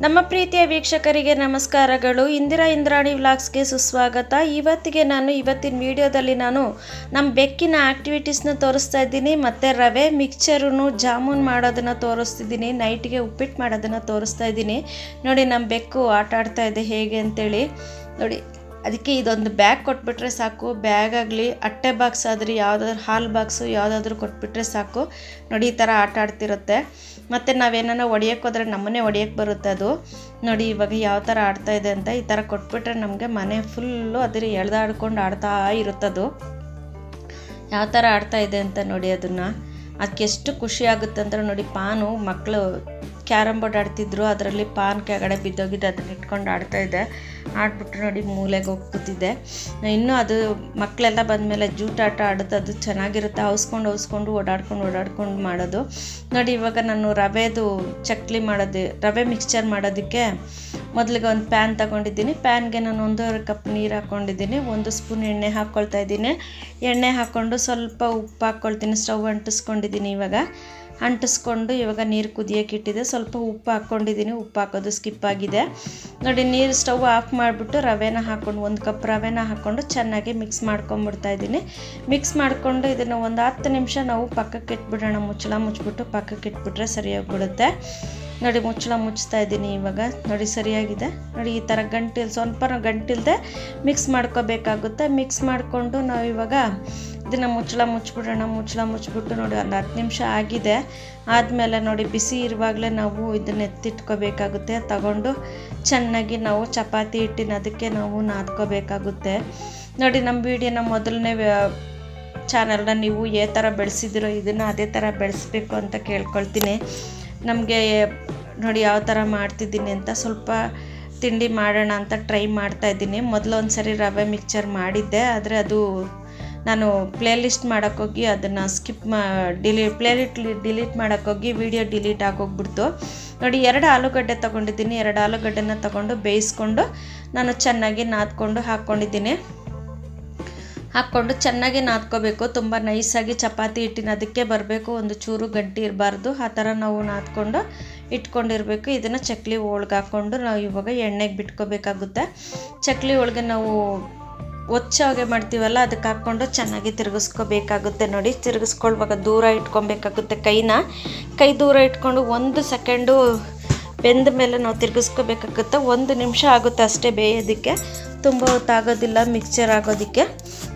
ನಮ್ಮ ಪ್ರೀತಿಯ ವೀಕ್ಷಕರಿಗೆ ನಮಸ್ಕಾರಗಳು. ಇಂದಿರಾ ಇಂದ್ರಾಣಿ ವ್ಲಾಗ್ಸ್ಗೆ ಸುಸ್ವಾಗತ. ಇವತ್ತಿಗೆ ನಾನು, ಇವತ್ತಿನ ವಿಡಿಯೋದಲ್ಲಿ ನಾನು ನಮ್ಮ ಬೆಕ್ಕಿನ ಆ್ಯಕ್ಟಿವಿಟೀಸ್ನ ತೋರಿಸ್ತಾ ಇದ್ದೀನಿ. ಮತ್ತು ರವೆ ಮಿಕ್ಚರೂ ಜಾಮೂನ್ ಮಾಡೋದನ್ನು ತೋರಿಸ್ತಿದ್ದೀನಿ. ನೈಟ್ಗೆ ಉಪ್ಪಿಟ್ಟು ಮಾಡೋದನ್ನು ತೋರಿಸ್ತಾ ಇದ್ದೀನಿ. ನೋಡಿ, ನಮ್ಮ ಬೆಕ್ಕು ಆಟ ಆಡ್ತಾ ಇದೆ ಹೇಗೆ ಅಂತೇಳಿ. ನೋಡಿ ಅದಕ್ಕೆ ಇದೊಂದು ಬ್ಯಾಗ್ ಕೊಟ್ಬಿಟ್ರೆ ಸಾಕು ಬ್ಯಾಗ್ ಆಗಲಿ ಅಟ್ಟೆ ಬಾಕ್ಸ್ ಆದರೆ ಯಾವುದಾದ್ರು ಹಾಲ್ ಬಾಕ್ಸು ಯಾವುದಾದ್ರೂ ಕೊಟ್ಬಿಟ್ರೆ ಸಾಕು. ನೋಡಿ, ಈ ಥರ ಆಟ ಆಡ್ತಿರುತ್ತೆ. ಮತ್ತು ನಾವೇನಾರ ಹೊಡಿಯೋಕೆ ಹೋದ್ರೆ ನಮ್ಮನ್ನೇ ಹೊಡಿಯೋಕೆ ಬರುತ್ತೆ ಅದು. ನೋಡಿ, ಇವಾಗ ಯಾವ ಥರ ಆಡ್ತಾ ಇದೆ ಅಂತ ಈ ಥರ ಕೊಟ್ಬಿಟ್ರೆ ನಮಗೆ ಮನೆ ಫುಲ್ಲು ಅದ್ರ ಎಳ್ದಾಡ್ಕೊಂಡು ಆಡ್ತಾ ಇರುತ್ತದು ಯಾವ ಥರ ಆಡ್ತಾ ಇದೆ ಅಂತ ನೋಡಿ ಅದನ್ನು. ಅದಕ್ಕೆ ಎಷ್ಟು ಖುಷಿ ಆಗುತ್ತೆ ಅಂದ್ರೆ ನೋಡಿ, ಪಾನು ಮಕ್ಕಳು ಕ್ಯಾರಮ್ ಬೋರ್ಡ್ ಆಡ್ತಿದ್ರು, ಅದರಲ್ಲಿ ಪಾನ್ ಕೆಳಗಡೆ ಬಿದ್ದೋಗಿದ್ದು ಅದನ್ನ ಇಟ್ಕೊಂಡು ಆಡ್ತಾ ಇದೆ. ಆಡ್ಬಿಟ್ಟು ನೋಡಿ ಮೂಲೆಗೆ ಹೋಗಿ ಇನ್ನೂ ಅದು ಮಕ್ಕಳೆಲ್ಲ ಬಂದಮೇಲೆ ಜೂಟಾಟ ಆಡೋದು, ಅದು ಚೆನ್ನಾಗಿರುತ್ತೆ. ಹೌಸ್ಕೊಂಡು ಹೌಸ್ಕೊಂಡು ಓಡಾಡ್ಕೊಂಡು ಓಡಾಡ್ಕೊಂಡು ಮಾಡೋದು. ನೋಡಿ, ಇವಾಗ ನಾನು ರವೆದು ಚಕ್ಲಿ ಮಾಡೋದು, ರವೆ ಮಿಕ್ಸ್ಚರ್ ಮಾಡೋದಕ್ಕೆ ಮೊದಲಿಗೆ ಒಂದು ಪ್ಯಾನ್ ತಗೊಂಡಿದ್ದೀನಿ. ಪ್ಯಾನ್ಗೆ ನಾನು ಒಂದೂವರೆ ಕಪ್ ನೀರು ಹಾಕ್ಕೊಂಡಿದ್ದೀನಿ. ಒಂದು ಸ್ಪೂನ್ ಎಣ್ಣೆ ಹಾಕ್ಕೊಳ್ತಾ ಇದ್ದೀನಿ. ಎಣ್ಣೆ ಹಾಕ್ಕೊಂಡು ಸ್ವಲ್ಪ ಉಪ್ಪು ಹಾಕ್ಕೊಳ್ತೀನಿ ಸ್ಟವ್ ಅಂಟಿಸ್ಕೊಂಡಿದ್ದೀನಿ ಇವಾಗ. ಅಂಟಿಸ್ಕೊಂಡು ಇವಾಗ ನೀರು ಕುದಿಯೋಕೆ ಇಟ್ಟಿದೆ. ಸ್ವಲ್ಪ ಉಪ್ಪು ಹಾಕ್ಕೊಂಡಿದ್ದೀನಿ. ಉಪ್ಪು ಹಾಕೋದು ಸ್ಕಿಪ್ ಆಗಿದೆ. ನೋಡಿ, ನೀರು ಸ್ಟವ್ ಆಫ್ ಮಾಡಿಬಿಟ್ಟು ರವೆನ ಹಾಕ್ಕೊಂಡು ಒಂದು ಕಪ್ ರವೆನ ಹಾಕ್ಕೊಂಡು ಚೆನ್ನಾಗಿ ಮಿಕ್ಸ್ ಮಾಡ್ಕೊಂಬಿಡ್ತಾ ಇದ್ದೀನಿ. ಮಿಕ್ಸ್ ಮಾಡಿಕೊಂಡು ಇದನ್ನು ಒಂದು ಹತ್ತು ನಿಮಿಷ ನಾವು ಪಕ್ಕಕ್ಕೆ ಇಟ್ಬಿಡೋಣ. ಮುಚ್ಚಳ ಮುಚ್ಚಿಬಿಟ್ಟು ಪಕ್ಕಕ್ಕೆ ಇಟ್ಬಿಟ್ರೆ ಸರಿಯಾಗಿಬಿಡುತ್ತೆ. ನೋಡಿ, ಮುಚ್ಚಳ ಮುಚ್ತಾ ಇದ್ದೀನಿ ಇವಾಗ. ನೋಡಿ, ಸರಿಯಾಗಿದೆ. ನೋಡಿ, ಈ ಥರ ಗಂಟಿಲ್ ಸ್ವಲ್ಪ ಗಂಟಿಲ್ದೆ ಮಿಕ್ಸ್ ಮಾಡ್ಕೋಬೇಕಾಗುತ್ತೆ. ಮಿಕ್ಸ್ ಮಾಡಿಕೊಂಡು ನಾವು ಇವಾಗ ಇದನ್ನು ಮುಚ್ಚಳ ಮುಚ್ಚಿಬಿಡೋಣ ಮುಚ್ಚಳ ಮುಚ್ಚಿಬಿಟ್ಟು ನೋಡಿ ಒಂದು ಹತ್ತು ನಿಮಿಷ ಆಗಿದೆ. ಆದಮೇಲೆ ನೋಡಿ ಬಿಸಿ ಇರುವಾಗಲೇ ನಾವು ಇದನ್ನ ಎತ್ತಿಟ್ಕೋಬೇಕಾಗುತ್ತೆ. ತಗೊಂಡು ಚೆನ್ನಾಗಿ ನಾವು ಚಪಾತಿ ಹಿಟ್ಟಿನ ಅದಕ್ಕೆ ನಾವು ನಾದ್ಕೋಬೇಕಾಗುತ್ತೆ. ನೋಡಿ ನಮ್ಮ ವಿಡಿಯೋನ ಮೊದಲನೇ ಚಾನಲ್ನ ನೀವು ಯಾವ ಥರ ಬೆಳೆಸಿದಿರೋ ಇದನ್ನು ಅದೇ ಥರ ಬೆಳೆಸ್ಬೇಕು ಅಂತ ಕೇಳ್ಕೊಳ್ತೀನಿ. ನಮಗೆ ನೋಡಿ ಯಾವ ಥರ ಮಾಡ್ತಿದ್ದೀನಿ ಅಂತ ಸ್ವಲ್ಪ ತಿಂಡಿ ಮಾಡೋಣ ಅಂತ ಟ್ರೈ ಮಾಡ್ತಾ ಇದ್ದೀನಿ. ಮೊದಲು ಒಂದು ಸರಿ ರವೆ ಮಿಕ್ಚರ್ ಮಾಡಿದ್ದೆ, ಆದರೆ ಅದು ನಾನು ಪ್ಲೇಲಿಸ್ಟ್ ಮಾಡೋಕ್ಕೋಗಿ ಅದನ್ನು ಸ್ಕಿಪ್ ಮಾ ಡಿಲೀ ಪ್ಲೇಲಿಟ್ ಡಿಲೀಟ್ ಮಾಡೋಕ್ಕೋಗಿ ವಿಡಿಯೋ ಡಿಲೀಟ್ ಆಗೋಗ್ಬಿಡ್ತು. ನೋಡಿ, ಎರಡು ಆಲೂಗಡ್ಡೆ ತೊಗೊಂಡಿದ್ದೀನಿ. ಎರಡು ಆಲೂಗಡ್ಡೆನ ತೊಗೊಂಡು ಬೇಯಿಸ್ಕೊಂಡು ನಾನು ಚೆನ್ನಾಗಿ ನಾದ್ಕೊಂಡು ಹಾಕ್ಕೊಂಡಿದ್ದೀನಿ ಹಾಕ್ಕೊಂಡು ಚೆನ್ನಾಗಿ ನಾದ್ಕೋಬೇಕು. ತುಂಬ ನೈಸಾಗಿ ಚಪಾತಿ ಹಿಟ್ಟಿನ ಅದಕ್ಕೆ ಬರಬೇಕು. ಒಂದು ಚೂರು ಗಂಟಿ ಇರಬಾರ್ದು. ಆ ಥರ ನಾವು ನಾದ್ಕೊಂಡು ಇಟ್ಕೊಂಡಿರಬೇಕು. ಇದನ್ನು ಚಕ್ಲಿ ಒಳಗೆ ಹಾಕ್ಕೊಂಡು ನಾವು ಇವಾಗ ಎಣ್ಣೆಗೆ ಬಿಟ್ಕೋಬೇಕಾಗುತ್ತೆ. ಚಕ್ಲಿ ಒಳಗೆ ನಾವು ಒಚ್ಚಾಗೆ ಮಾಡ್ತೀವಲ್ಲ, ಅದಕ್ಕೆ ಹಾಕ್ಕೊಂಡು ಚೆನ್ನಾಗಿ ತಿರುಗಿಸ್ಕೋಬೇಕಾಗುತ್ತೆ ನೋಡಿ. ತಿರುಗಿಸ್ಕೊಳ್ವಾಗ ದೂರ ಇಟ್ಕೊಬೇಕಾಗುತ್ತೆ ಕೈನ. ಕೈ ದೂರ ಇಟ್ಕೊಂಡು ಒಂದು ಸೆಕೆಂಡು ಬೆಂದ ಮೇಲೆ ನಾವು ತಿರುಗಿಸ್ಕೋಬೇಕಾಗುತ್ತೆ. ಒಂದು ನಿಮಿಷ ಆಗುತ್ತೆ ಅಷ್ಟೇ ಬೇಯೋದಕ್ಕೆ. ತುಂಬ ಹೊತ್ತಾಗೋದಿಲ್ಲ ಮಿಕ್ಚರ್ ಆಗೋದಕ್ಕೆ.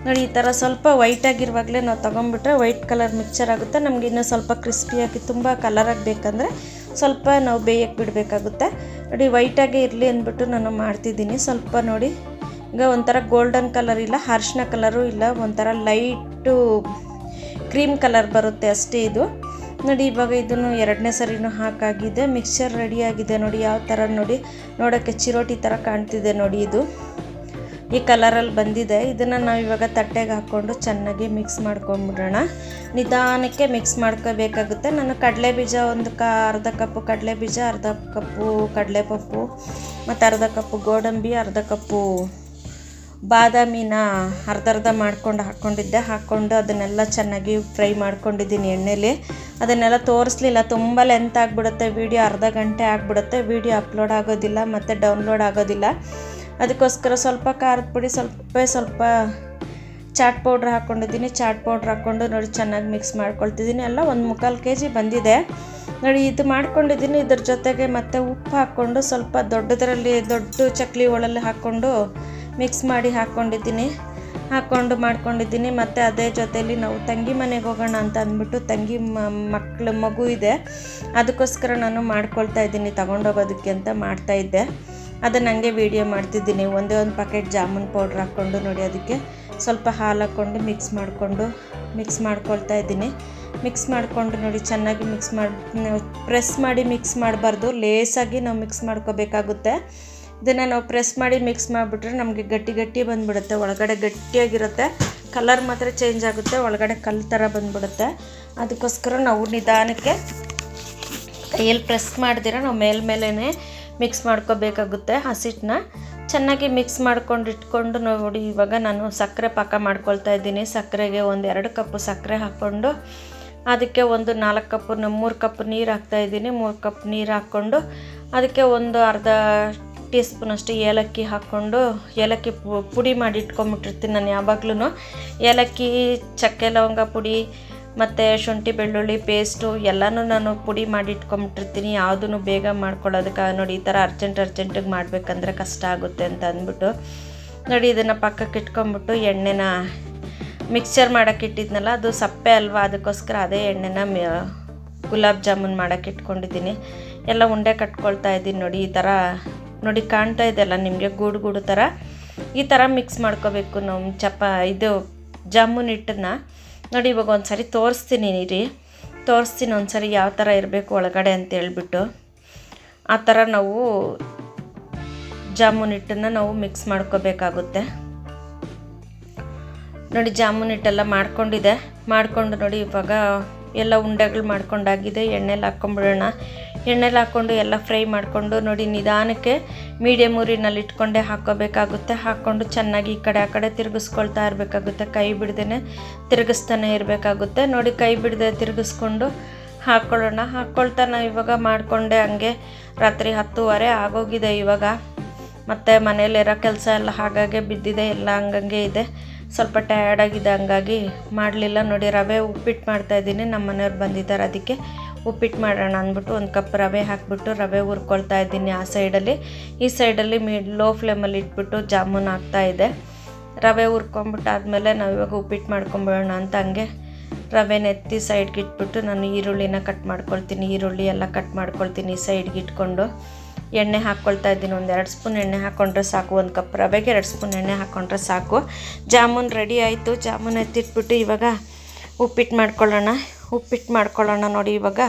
ನೋಡಿ, ಈ ಥರ ಸ್ವಲ್ಪ ವೈಟಾಗಿರುವಾಗಲೇ ನಾವು ತೊಗೊಂಡ್ಬಿಟ್ರೆ ವೈಟ್ ಕಲರ್ ಮಿಕ್ಚರ್ ಆಗುತ್ತೆ. ನಮ್ಗೆ ಇನ್ನೂ ಸ್ವಲ್ಪ ಕ್ರಿಸ್ಪಿಯಾಗಿ ತುಂಬ ಕಲರಾಗಿ ಬೇಕಂದರೆ ಸ್ವಲ್ಪ ನಾವು ಬೇಯಕ್ಕೆ ಬಿಡಬೇಕಾಗುತ್ತೆ. ನೋಡಿ ವೈಟಾಗೇ ಇರಲಿ ಅಂದ್ಬಿಟ್ಟು ನಾನು ಮಾಡ್ತಿದ್ದೀನಿ. ಸ್ವಲ್ಪ ನೋಡಿ. ಈಗ ಒಂಥರ ಗೋಲ್ಡನ್ ಕಲರ್ ಇಲ್ಲ, ಅರ್ಶಿನ ಕಲರು ಇಲ್ಲ, ಒಂಥರ ಲೈಟು ಕ್ರೀಮ್ ಕಲರ್ ಬರುತ್ತೆ ಅಷ್ಟೇ ಇದು. ನೋಡಿ ಇವಾಗ ಇದನ್ನು ಎರಡನೇ ಸರಿನೂ ಹಾಕಾಗಿದೆ ಮಿಕ್ಸ್ಚರ್ ರೆಡಿಯಾಗಿದೆ ನೋಡಿ, ಯಾವ ಥರ ನೋಡಿ ನೋಡೋಕ್ಕೆ ಚಿರೋಟಿ ಥರ ಕಾಣ್ತಿದೆ ನೋಡಿ ಇದು. ಈ ಕಲರಲ್ಲಿ ಬಂದಿದೆ, ಇದನ್ನು ನಾವು ಇವಾಗ ತಟ್ಟೆಗೆ ಹಾಕ್ಕೊಂಡು ಚೆನ್ನಾಗಿ ಮಿಕ್ಸ್ ಮಾಡ್ಕೊಂಡ್ಬಿಡೋಣ. ನಿಧಾನಕ್ಕೆ ಮಿಕ್ಸ್ ಮಾಡ್ಕೋಬೇಕಾಗುತ್ತೆ. ನಾನು ಕಡಲೆ ಬೀಜ ಒಂದು ಕ, ಅರ್ಧ ಕಪ್ಪು ಕಡಲೆ ಬೀಜ, ಅರ್ಧ ಕಪ್ಪು ಕಡಲೆಪಪ್ಪು ಮತ್ತು ಅರ್ಧ ಕಪ್ಪು ಗೋಡಂಬಿ, ಅರ್ಧ ಕಪ್ಪು ಬಾದಾಮಿನ ಅರ್ಧ ಅರ್ಧ ಮಾಡ್ಕೊಂಡು ಹಾಕ್ಕೊಂಡಿದ್ದೆ ಹಾಕ್ಕೊಂಡು ಅದನ್ನೆಲ್ಲ ಚೆನ್ನಾಗಿ ಫ್ರೈ ಮಾಡ್ಕೊಂಡಿದ್ದೀನಿ ಎಣ್ಣೆಲಿ. ಅದನ್ನೆಲ್ಲ ತೋರಿಸ್ಲಿಲ್ಲ. ತುಂಬ ಲೆಂತ್ ಆಗಿಬಿಡುತ್ತೆ. ವೀಡಿಯೋ ಅರ್ಧ ಗಂಟೆ ಆಗಿಬಿಡುತ್ತೆ. ವೀಡಿಯೋ ಅಪ್ಲೋಡ್ ಆಗೋದಿಲ್ಲ ಮತ್ತು ಡೌನ್ಲೋಡ್ ಆಗೋದಿಲ್ಲ. ಅದಕ್ಕೋಸ್ಕರ ಸ್ವಲ್ಪ ಖಾರದ ಪುಡಿ, ಸ್ವಲ್ಪ ಸ್ವಲ್ಪ ಚಾಟ್ ಪೌಡ್ರ್ ಹಾಕ್ಕೊಂಡಿದ್ದೀನಿ ಚಾಟ್ ಪೌಡ್ರ್ ಹಾಕ್ಕೊಂಡು ನೋಡಿ ಚೆನ್ನಾಗಿ ಮಿಕ್ಸ್ ಮಾಡ್ಕೊಳ್ತಿದ್ದೀನಿ. ಎಲ್ಲ ಒಂದು ಮುಕ್ಕಾಲು ಕೆ ಜಿ ಬಂದಿದೆ. ನೋಡಿ ಇದು ಮಾಡ್ಕೊಂಡಿದ್ದೀನಿ. ಇದ್ರ ಜೊತೆಗೆ ಮತ್ತೆ ಉಪ್ಪು ಹಾಕ್ಕೊಂಡು ಸ್ವಲ್ಪ ದೊಡ್ಡದರಲ್ಲಿ ದೊಡ್ಡ ಚಕ್ಲಿ ಒಳಲ್ಲಿ ಹಾಕ್ಕೊಂಡು ಮಿಕ್ಸ್ ಮಾಡಿ ಹಾಕ್ಕೊಂಡಿದ್ದೀನಿ ಹಾಕ್ಕೊಂಡು ಮಾಡ್ಕೊಂಡಿದ್ದೀನಿ. ಮತ್ತು ಅದೇ ಜೊತೆಯಲ್ಲಿ ನಾವು ತಂಗಿ ಮನೆಗೆ ಹೋಗೋಣ ಅಂತ ಅಂದ್ಬಿಟ್ಟು ತಂಗಿ ಮಕ್ಕಳು ಮಗು ಇದೆ. ಅದಕ್ಕೋಸ್ಕರ ನಾನು ಮಾಡ್ಕೊಳ್ತಾ ಇದ್ದೀನಿ, ತೊಗೊಂಡೋಗೋದಕ್ಕೆ ಅಂತ ಮಾಡ್ತಾಯಿದ್ದೆ ಅದನ್ನು ಹಂಗೆ ವೀಡಿಯೋ ಮಾಡ್ತಿದ್ದೀನಿ. ಒಂದೇ ಒಂದು ಪ್ಯಾಕೆಟ್ ಜಾಮೂನ್ ಪೌಡ್ರ್ ಹಾಕ್ಕೊಂಡು ನೋಡಿ ಅದಕ್ಕೆ ಸ್ವಲ್ಪ ಹಾಲು ಹಾಕ್ಕೊಂಡು ಮಿಕ್ಸ್ ಮಾಡಿಕೊಂಡು ಮಿಕ್ಸ್ ಮಾಡ್ಕೊಳ್ತಾ ಇದ್ದೀನಿ. ಮಿಕ್ಸ್ ಮಾಡಿಕೊಂಡು ನೋಡಿ, ಚೆನ್ನಾಗಿ ಮಿಕ್ಸ್ ಮಾಡಿ ಪ್ರೆಸ್ ಮಾಡಿ ಮಿಕ್ಸ್ ಮಾಡಬಾರ್ದು. ಲೇಸಾಗಿ ನಾವು ಮಿಕ್ಸ್ ಮಾಡ್ಕೋಬೇಕಾಗುತ್ತೆ. ಇದನ್ನು ನಾವು ಪ್ರೆಸ್ ಮಾಡಿ ಮಿಕ್ಸ್ ಮಾಡಿಬಿಟ್ರೆ ನಮಗೆ ಗಟ್ಟಿ ಗಟ್ಟಿ ಬಂದುಬಿಡುತ್ತೆ. ಒಳಗಡೆ ಗಟ್ಟಿಯಾಗಿರುತ್ತೆ. ಕಲರ್ ಮಾತ್ರ ಚೇಂಜ್ ಆಗುತ್ತೆ. ಒಳಗಡೆ ಕಲ್ಲು ಥರ ಬಂದುಬಿಡುತ್ತೆ. ಅದಕ್ಕೋಸ್ಕರ ನಾವು ನಿಧಾನಕ್ಕೆ ಕೈಯಲ್ಲಿ ಪ್ರೆಸ್ ಮಾಡ್ದಿರ ನಾವು ಮೇಲ್ಮೇಲೇ ಮಿಕ್ಸ್ ಮಾಡ್ಕೋಬೇಕಾಗುತ್ತೆ ಹಸಿಟ್ಟನ್ನ ಚೆನ್ನಾಗಿ ಮಿಕ್ಸ್ ಮಾಡ್ಕೊಂಡು ಇಟ್ಕೊಂಡು ನೋಡಿ, ಇವಾಗ ನಾನು ಸಕ್ಕರೆ ಪಾಕ ಮಾಡ್ಕೊಳ್ತಾ ಇದ್ದೀನಿ. ಸಕ್ಕರೆಗೆ ಒಂದು ಎರಡು ಕಪ್ಪು ಸಕ್ಕರೆ ಹಾಕ್ಕೊಂಡು ಅದಕ್ಕೆ ಒಂದು ನಾಲ್ಕು ಕಪ್ ಮೂರು ಕಪ್ ನೀರು ಹಾಕ್ತಾಯಿದ್ದೀನಿ ಮೂರು ಕಪ್ ನೀರು ಹಾಕ್ಕೊಂಡು ಅದಕ್ಕೆ ಒಂದು ಅರ್ಧ ಟೀ ಸ್ಪೂನಷ್ಟು ಏಲಕ್ಕಿ ಹಾಕ್ಕೊಂಡು ಏಲಕ್ಕಿ ಪುಡಿ ಮಾಡಿ ಇಟ್ಕೊಂಬಿಟ್ಟಿರ್ತೀನಿ ನಾನು ಯಾವಾಗ್ಲೂ ಏಲಕ್ಕಿ, ಚಕ್ಕೆ ಲವಂಗ ಪುಡಿ ಮತ್ತು ಶುಂಠಿ ಬೆಳ್ಳುಳ್ಳಿ ಪೇಸ್ಟು ಎಲ್ಲನೂ ನಾನು ಪುಡಿ ಮಾಡಿ ಇಟ್ಕೊಂಬಿಟ್ಟಿರ್ತೀನಿ. ಯಾವುದೂ ಬೇಗ ಮಾಡ್ಕೊಳ್ಳೋದಕ್ಕೆ ನೋಡಿ, ಈ ಥರ ಅರ್ಜೆಂಟ್ ಅರ್ಜೆಂಟಿಗೆ ಮಾಡಬೇಕಂದ್ರೆ ಕಷ್ಟ ಆಗುತ್ತೆ ಅಂತ ಅಂದ್ಬಿಟ್ಟು ನೋಡಿ, ಇದನ್ನು ಪಕ್ಕಕ್ಕೆ ಇಟ್ಕೊಂಬಿಟ್ಟು ಎಣ್ಣೆನ ಮಿಕ್ಸ್ಚರ್ ಮಾಡೋಕ್ಕೆ ಇಟ್ಟಿದ್ನಲ್ಲ, ಅದು ಸಪ್ಪೆ ಅಲ್ವಾ, ಅದಕ್ಕೋಸ್ಕರ ಅದೇ ಎಣ್ಣೆನ ಗುಲಾಬ್ ಜಾಮೂನ್ ಮಾಡೋಕ್ಕೆ ಇಟ್ಕೊಂಡಿದ್ದೀನಿ. ಎಲ್ಲ ಉಂಡೆ ಕಟ್ಕೊಳ್ತಾ ಇದ್ದೀನಿ ನೋಡಿ, ಈ ಥರ ನೋಡಿ ಕಾಣ್ತಾ ಇದೆಯಲ್ಲ ನಿಮಗೆ ಗೂಡು ಗೂಡು ಥರ ಈ ಥರ ಮಿಕ್ಸ್ ಮಾಡ್ಕೋಬೇಕು ನಮ್ಮ ಚಪ, ಇದು ಜಾಮೂನ್ ಹಿಟ್ಟನ್ನ. ನೋಡಿ ಇವಾಗ ಒಂದು ಸರಿ ತೋರಿಸ್ತೀನಿ ನೀರಿ. ತೋರಿಸ್ತೀನಿ ಒಂದು ಸರಿ ಯಾವ ಥರ ಇರಬೇಕು ಒಳಗಡೆ ಅಂತ ಹೇಳ್ಬಿಟ್ಟು. ಆ ಥರ ನಾವು ಜಾಮೂನ್ ಹಿಟ್ಟನ್ನು ನಾವು ಮಿಕ್ಸ್ ಮಾಡ್ಕೋಬೇಕಾಗುತ್ತೆ. ನೋಡಿ ಜಾಮೂನ್ ಹಿಟ್ಟೆಲ್ಲ ಮಾಡ್ಕೊಂಡಿದೆ. ಮಾಡಿಕೊಂಡು ನೋಡಿ ಇವಾಗ ಎಲ್ಲ ಉಂಡೆಗಳು ಮಾಡ್ಕೊಂಡಾಗಿದೆ, ಎಣ್ಣೆಲಿ ಹಾಕ್ಕೊಂಬಿಡೋಣ. ಎಣ್ಣೆಲಿ ಹಾಕ್ಕೊಂಡು ಎಲ್ಲ ಫ್ರೈ ಮಾಡಿಕೊಂಡು ನೋಡಿ, ನಿಧಾನಕ್ಕೆ ಮೀಡಿಯಮ್ ಊರಿನಲ್ಲಿ ಇಟ್ಕೊಂಡೆ ಹಾಕ್ಕೋಬೇಕಾಗುತ್ತೆ. ಹಾಕ್ಕೊಂಡು ಚೆನ್ನಾಗಿ ಈ ಕಡೆ ಆ ಕಡೆ ತಿರುಗಿಸ್ಕೊಳ್ತಾ ಇರಬೇಕಾಗುತ್ತೆ. ಕೈ ಬಿಡ್ದೇ ತಿರುಗಿಸ್ತಾನೆ ಇರಬೇಕಾಗುತ್ತೆ. ನೋಡಿ, ಕೈ ಬಿಡದೆ ತಿರುಗಿಸ್ಕೊಂಡು ಹಾಕ್ಕೊಳ್ಳೋಣ. ಹಾಕ್ಕೊಳ್ತಾ ನಾವು ಇವಾಗ ಮಾಡಿಕೊಂಡೆ ಹಂಗೆ ರಾತ್ರಿ ಹತ್ತುವರೆ ಆಗೋಗಿದೆ ಇವಾಗ. ಮತ್ತು ಮನೇಲಿರೋ ಕೆಲಸ ಎಲ್ಲ ಹಾಗಾಗೆ ಬಿದ್ದಿದೆ, ಎಲ್ಲ ಹಂಗಂಗೆ ಇದೆ. ಸ್ವಲ್ಪ ಟಯರ್ಡ್ ಆಗಿದೆ, ಹಂಗಾಗಿ ಮಾಡಲಿಲ್ಲ. ನೋಡಿ, ರವೆ ಉಪ್ಪಿಟ್ಟು ಮಾಡ್ತಾಯಿದ್ದೀನಿ ನಮ್ಮ ಮನೆಯವ್ರು ಬಂದಿದ್ದಾರೆ ಅದಕ್ಕೆ ಉಪ್ಪಿಟ್ಟು ಮಾಡೋಣ ಅಂದ್ಬಿಟ್ಟು ಒಂದು ಕಪ್ ರವೆ ಹಾಕ್ಬಿಟ್ಟು ರವೆ ಹುರ್ಕೊಳ್ತಾ ಇದ್ದೀನಿ ಆ ಸೈಡಲ್ಲಿ. ಈ ಸೈಡಲ್ಲಿ ಮೀ ಲೋ ಫ್ಲೇಮಲ್ಲಿ ಇಟ್ಬಿಟ್ಟು ಜಾಮೂನ್ ಇದೆ. ರವೆ ಹುರ್ಕೊಂಬಿಟ್ಟು ಆದಮೇಲೆ ನಾವು ಇವಾಗ ಉಪ್ಪಿಟ್ಟು ಮಾಡ್ಕೊಂಬಿಡೋಣ ಅಂತ ಹಂಗೆ ರವೆ ನೆತ್ತಿ ಸೈಡ್ಗೆ ಇಟ್ಬಿಟ್ಟು ನಾನು ಈರುಳ್ಳಿನ ಕಟ್ ಮಾಡ್ಕೊಳ್ತೀನಿ. ಈರುಳ್ಳಿ ಎಲ್ಲ ಕಟ್ ಮಾಡ್ಕೊಳ್ತೀನಿ ಸೈಡ್ಗೆ ಇಟ್ಕೊಂಡು. ಎಣ್ಣೆ ಹಾಕ್ಕೊಳ್ತಾ ಇದ್ದೀನಿ. ಒಂದು ಎರಡು ಸ್ಪೂನ್ ಎಣ್ಣೆ ಹಾಕ್ಕೊಂಡ್ರೆ ಸಾಕು, ಒಂದು ಕಪ್ ರವೆಗೆ ಎರಡು ಸ್ಪೂನ್ ಎಣ್ಣೆ ಹಾಕ್ಕೊಂಡ್ರೆ ಸಾಕು. ಜಾಮೂನ್ ರೆಡಿ ಆಯಿತು. ಜಾಮೂನ್ ಎತ್ತಿಟ್ಬಿಟ್ಟು ಇವಾಗ ಉಪ್ಪಿಟ್ಟು ಮಾಡ್ಕೊಳ್ಳೋಣ. ಉಪ್ಪಿಟ್ಟು ಮಾಡ್ಕೊಳ್ಳೋಣ ನೋಡಿ ಇವಾಗ.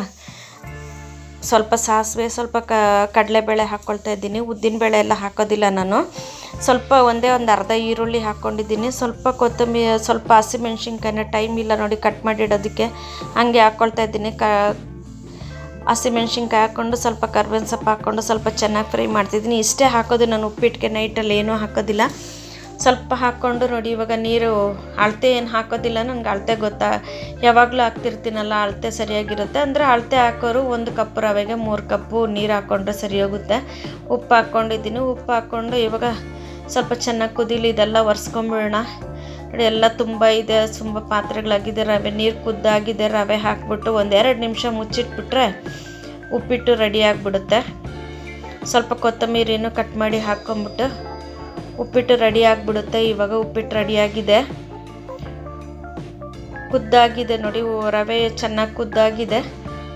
ಸ್ವಲ್ಪ ಸಾಸಿವೆ, ಸ್ವಲ್ಪ ಕ, ಕಡಲೆಬೇಳೆ ಹಾಕ್ಕೊಳ್ತಾ ಇದ್ದೀನಿ. ಉದ್ದಿನಬೇಳೆ ಎಲ್ಲ ಹಾಕೋದಿಲ್ಲ ನಾನು. ಸ್ವಲ್ಪ ಒಂದೇ ಒಂದು ಅರ್ಧ ಈರುಳ್ಳಿ ಹಾಕ್ಕೊಂಡಿದ್ದೀನಿ ಸ್ವಲ್ಪ ಕೊತ್ತಂಬರಿ, ಸ್ವಲ್ಪ ಹಸಿಮೆಣ್ಸಿನ್ಕಾಯಿನ ಟೈಮ್ ಇಲ್ಲ ನೋಡಿ, ಕಟ್ ಮಾಡಿಡೋದಕ್ಕೆ ಹಂಗೆ ಹಾಕ್ಕೊಳ್ತಾ ಇದ್ದೀನಿ. ಕ ಹಸಿಮೆಣ್ಸಿನ್ಕಾಯಿ ಹಾಕ್ಕೊಂಡು ಸ್ವಲ್ಪ ಕರ್ಬೇವಿನ ಸೊಪ್ಪು ಹಾಕ್ಕೊಂಡು ಸ್ವಲ್ಪ ಚೆನ್ನಾಗಿ ಫ್ರೈ ಮಾಡ್ತಿದ್ದೀನಿ. ಇಷ್ಟೇ ಹಾಕೋದು ನಾನು ಉಪ್ಪಿಟ್ಟಿಗೆ ನೈಟಲ್ಲಿ ಏನೂ ಹಾಕೋದಿಲ್ಲ. ಸ್ವಲ್ಪ ಹಾಕ್ಕೊಂಡು ನೋಡಿ, ಇವಾಗ ನೀರು ಅಳತೆ ಏನು ಹಾಕೋದಿಲ್ಲ ನನಗೆ ಅಳತೆ ಗೊತ್ತಾ? ಯಾವಾಗಲೂ ಹಾಕ್ತಿರ್ತೀನಲ್ಲ, ಅಳತೆ ಸರಿಯಾಗಿರುತ್ತೆ. ಅಂದರೆ ಅಳತೆ ಹಾಕೋರು ಒಂದು ಕಪ್ ರವೆಗೆ ಮೂರು ಕಪ್ಪು ನೀರು ಹಾಕ್ಕೊಂಡ್ರೆ ಸರಿ ಹೋಗುತ್ತೆ. ಉಪ್ಪು ಹಾಕ್ಕೊಂಡಿದ್ದೀನಿ ಉಪ್ಪು ಹಾಕ್ಕೊಂಡು ಇವಾಗ ಸ್ವಲ್ಪ ಚೆನ್ನಾಗಿ ಕುದೀಲಿ, ಇದೆಲ್ಲ ಒರೆಸ್ಕೊಂಬಿಡೋಣ. ಎಲ್ಲ ತುಂಬ ಇದೆ, ತುಂಬ ಪಾತ್ರೆಗಳಾಗಿದೆ, ರವೆ ನೀರು ಕುದ್ದಾಗಿದೆ, ರವೆ ಹಾಕ್ಬಿಟ್ಟು ಒಂದೆರಡು ನಿಮಿಷ ಮುಚ್ಚಿಟ್ಬಿಟ್ರೆ ಉಪ್ಪಿಟ್ಟು ರೆಡಿ ಆಗಿಬಿಡುತ್ತೆ. ಸ್ವಲ್ಪ ಕೊತ್ತಂಬರಿನೂ ಕಟ್ ಮಾಡಿ ಹಾಕ್ಕೊಂಬಿಟ್ಟು ಉಪ್ಪಿಟ್ಟು ರೆಡಿ ಆಗಿಬಿಡುತ್ತೆ. ಇವಾಗ ಉಪ್ಪಿಟ್ಟು ರೆಡಿಯಾಗಿದೆ ಕುದ್ದಾಗಿದೆ ನೋಡಿ ರವೆ ಚೆನ್ನಾಗಿ ಕುದ್ದಾಗಿದೆ.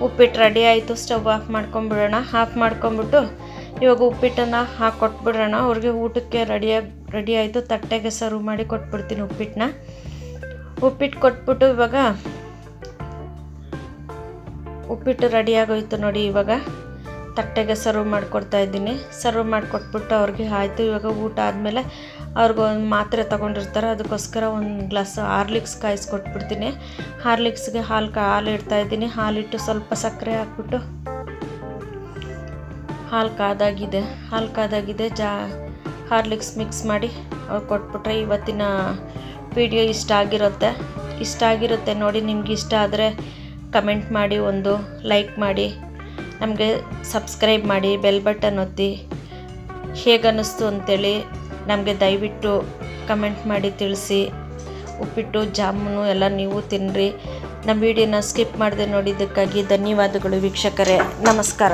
ಉಪ್ಪಿಟ್ಟು ರೆಡಿ ಆಯಿತು ಸ್ಟವ್ ಆಫ್ ಮಾಡ್ಕೊಂಬಿಡೋಣ. ಆಫ್ ಮಾಡ್ಕೊಂಬಿಟ್ಟು ಇವಾಗ ಉಪ್ಪಿಟ್ಟನ್ನು ಹಾಕಿ ಕೊಟ್ಬಿಡೋಣ. ಅವ್ರಿಗೆ ಊಟಕ್ಕೆ ರೆಡಿಯಾಗಿ ರೆಡಿ ಆಯಿತು. ತಟ್ಟೆಗೆ ಸರ್ವ್ ಮಾಡಿ ಕೊಟ್ಬಿಡ್ತೀನಿ ಉಪ್ಪಿಟ್ಟನ್ನ ಉಪ್ಪಿಟ್ಟು ಕೊಟ್ಬಿಟ್ಟು ಇವಾಗ ಉಪ್ಪಿಟ್ಟು ರೆಡಿಯಾಗೋಯ್ತು ನೋಡಿ ಇವಾಗ. ತಟ್ಟೆಗೆ ಸರ್ವ್ ಮಾಡಿಕೊಡ್ತಾ ಇದ್ದೀನಿ. ಸರ್ವ್ ಮಾಡಿಕೊಟ್ಬಿಟ್ಟು ಅವ್ರಿಗೆ ಆಯಿತು. ಇವಾಗ ಊಟ ಆದಮೇಲೆ ಅವ್ರಿಗೊಂದು ಮಾತ್ರೆ ತೊಗೊಂಡಿರ್ತಾರೆ. ಅದಕ್ಕೋಸ್ಕರ ಒಂದು ಗ್ಲಾಸ್ ಹಾರ್ಲಿಕ್ಸ್ ಕಾಯಿಸ್ಕೊಟ್ಬಿಡ್ತೀನಿ. ಹಾರ್ಲಿಕ್ಸ್ಗೆ ಹಾಲು ಕಾ ಹಾಲು ಇಡ್ತಾಯಿದ್ದೀನಿ ಹಾಲಿಟ್ಟು ಸ್ವಲ್ಪ ಸಕ್ಕರೆ ಹಾಕ್ಬಿಟ್ಟು ಹಾಲು ಕಾದಾಗಿದೆ ಹಾಲು ಕಾದಾಗಿದೆ ಜಾ, ಹಾರ್ಲಿಕ್ಸ್ ಮಿಕ್ಸ್ ಮಾಡಿ ಅವ್ರು ಕೊಟ್ಬಿಟ್ರೆ ಇವತ್ತಿನ ವಿಡಿಯೋ ಇಷ್ಟ ಆಗಿರುತ್ತೆ. ಇಷ್ಟ ಆಗಿರುತ್ತೆ ನೋಡಿ, ನಿಮ್ಗೆ ಇಷ್ಟ ಆದರೆ ಕಮೆಂಟ್ ಮಾಡಿ, ಒಂದು ಲೈಕ್ ಮಾಡಿ, ನಮಗೆ ಸಬ್ಸ್ಕ್ರೈಬ್ ಮಾಡಿ, ಬೆಲ್ ಬಟನ್ ಒತ್ತಿ. ಹೇಗನ್ನಿಸ್ತು ಅಂತೇಳಿ ನಮಗೆ ದಯವಿಟ್ಟು ಕಮೆಂಟ್ ಮಾಡಿ ತಿಳಿಸಿ. ಉಪ್ಪಿಟ್ಟು, ಜಾಮೂನು ಎಲ್ಲ ನೀವು ತಿನ್ನಿರಿ. ನಮ್ಮ ವಿಡಿಯೋನ ಸ್ಕಿಪ್ ಮಾಡದೆ ನೋಡಿದ್ದಕ್ಕಾಗಿ ಧನ್ಯವಾದಗಳು ವೀಕ್ಷಕರೇ. ನಮಸ್ಕಾರ.